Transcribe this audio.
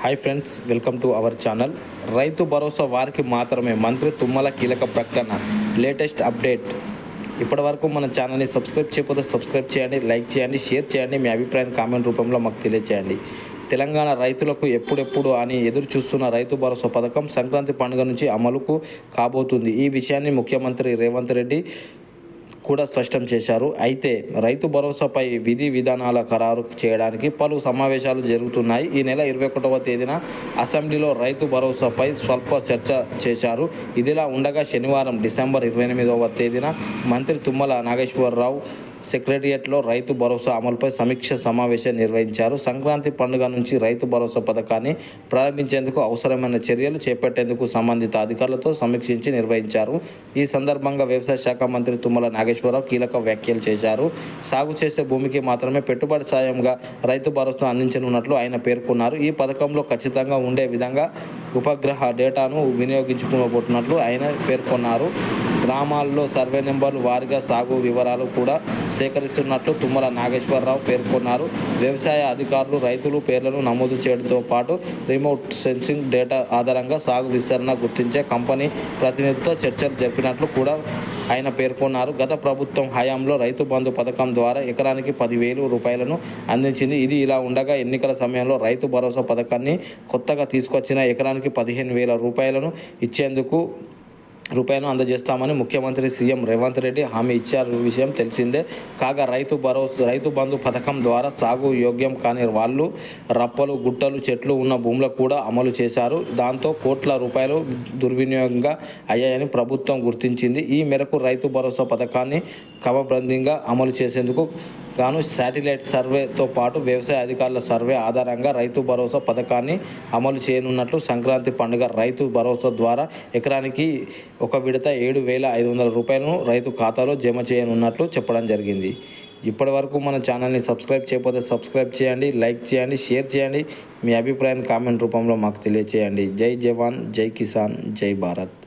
Hi friends welcome to our channel Rythu Bharosa వారికి మాత్రమే మంత్రి తుమ్మల కీలక ప్రకటన లేటెస్ట్ అప్డేట్ ఇప్పటి వరకు మన ఛానల్ని సబ్స్క్రైబ్ చేయకపోతే సబ్స్క్రైబ్ చేయండి లైక్ చేయండి షేర్ చేయండి. మీ అభిప్రాయం కామెంట్ రూపంలో మాకు తెలియచేయండి. తెలంగాణ రైతులకు ఎప్పుడెప్పుడు అని ఎదురు చూస్తున్న రైతు భరోసా పథకం సంక్రాంతి పండుగ నుంచి అమలుకు కాబోతుంది. ఈ విషయాన్ని ముఖ్యమంత్రి రేవంత్ రెడ్డి కూడా స్పష్టం చేశారు. అయితే రైతు భరోసాపై విధి విధానాల ఖరారు చేయడానికి పలు సమావేశాలు జరుగుతున్నాయి. ఈ నెల ఇరవై ఒకటవ తేదీన అసెంబ్లీలో రైతు భరోసాపై స్వల్ప చర్చ చేశారు. ఇదిలా ఉండగా శనివారం డిసెంబర్ ఇరవై ఎనిమిదవ తేదీన మంత్రి తుమ్మల నాగేశ్వరరావు సెక్రటరియట్లో రైతు భరోసా అమలుపై సమీక్ష సమావేశం నిర్వహించారు. సంక్రాంతి పండుగ నుంచి రైతు భరోసా పథకాన్ని ప్రారంభించేందుకు అవసరమైన చర్యలు చేపట్టేందుకు సంబంధిత అధికారులతో సమీక్షించి నిర్వహించారు. ఈ సందర్భంగా వ్యవసాయ శాఖ మంత్రి తుమ్మల నాగేశ్వరరావు కీలక వ్యాఖ్యలు చేశారు. సాగు చేసే భూమికి మాత్రమే పెట్టుబడి సాయంగా రైతు భరోసా అందించనున్నట్లు ఆయన పేర్కొన్నారు. ఈ పథకంలో ఖచ్చితంగా ఉండే విధంగా ఉపగ్రహ డేటాను వినియోగించుకోబోతున్నట్లు ఆయన పేర్కొన్నారు. గ్రామాల్లో సర్వే నెంబర్లు వారీగా సాగు వివరాలు కూడా సేకరిస్తున్నట్లు తుమ్మల నాగేశ్వరరావు పేర్కొన్నారు. వ్యవసాయ అధికారులు రైతులు పేర్లను నమోదు చేయడంతో పాటు రిమోట్ సెన్సింగ్ డేటా ఆధారంగా సాగు విస్తరణ గుర్తించే కంపెనీ ప్రతినిధితో చర్చలు జరిపినట్లు కూడా ఆయన పేర్కొన్నారు. గత ప్రభుత్వం హయాంలో రైతు బంధు పథకం ద్వారా ఎకరానికి పదివేలు రూపాయలను అందించింది. ఇది ఇలా ఉండగా ఎన్నికల సమయంలో రైతు భరోసా పథకాన్ని కొత్తగా తీసుకొచ్చిన ఎకరానికి పదిహేను వేల రూపాయలను ఇచ్చేందుకు రూపాయను అందజేస్తామని ముఖ్యమంత్రి సీఎం రేవంత్ రెడ్డి హామీ ఇచ్చారు. విషయం తెలిసిందే. కాగా రైతు భరోసా రైతు బంధు పథకం ద్వారా సాగు యోగ్యం కాని వాళ్ళు రప్పలు గుట్టలు చెట్లు ఉన్న భూములకు కూడా అమలు చేశారు. దాంతో కోట్ల రూపాయలు దుర్వినియోగంగా అయ్యాయని ప్రభుత్వం గుర్తించింది. ఈ మేరకు రైతు భరోసా పథకాన్ని క్రమబద్ధంగా అమలు చేసేందుకు గాను శాటిలైట్ సర్వేతో పాటు వ్యవసాయ అధికారుల సర్వే ఆధారంగా రైతు భరోసా పథకాన్ని అమలు చేయనున్నట్లు సంక్రాంతి పండుగ రైతు భరోసా ద్వారా ఎకరానికి ఒక విడత ఏడు వేల ఐదు వందల రూపాయలను రైతు ఖాతాలో జమ చేయనున్నట్లు చెప్పడం జరిగింది. ఇప్పటి వరకు మన ఛానల్ని సబ్స్క్రైబ్ చేయకపోతే సబ్స్క్రైబ్ చేయండి లైక్ చేయండి షేర్ చేయండి. మీ అభిప్రాయాన్ని కామెంట్ రూపంలో మాకు తెలియచేయండి. జై జవాన్ జై కిసాన్ జై భారత్.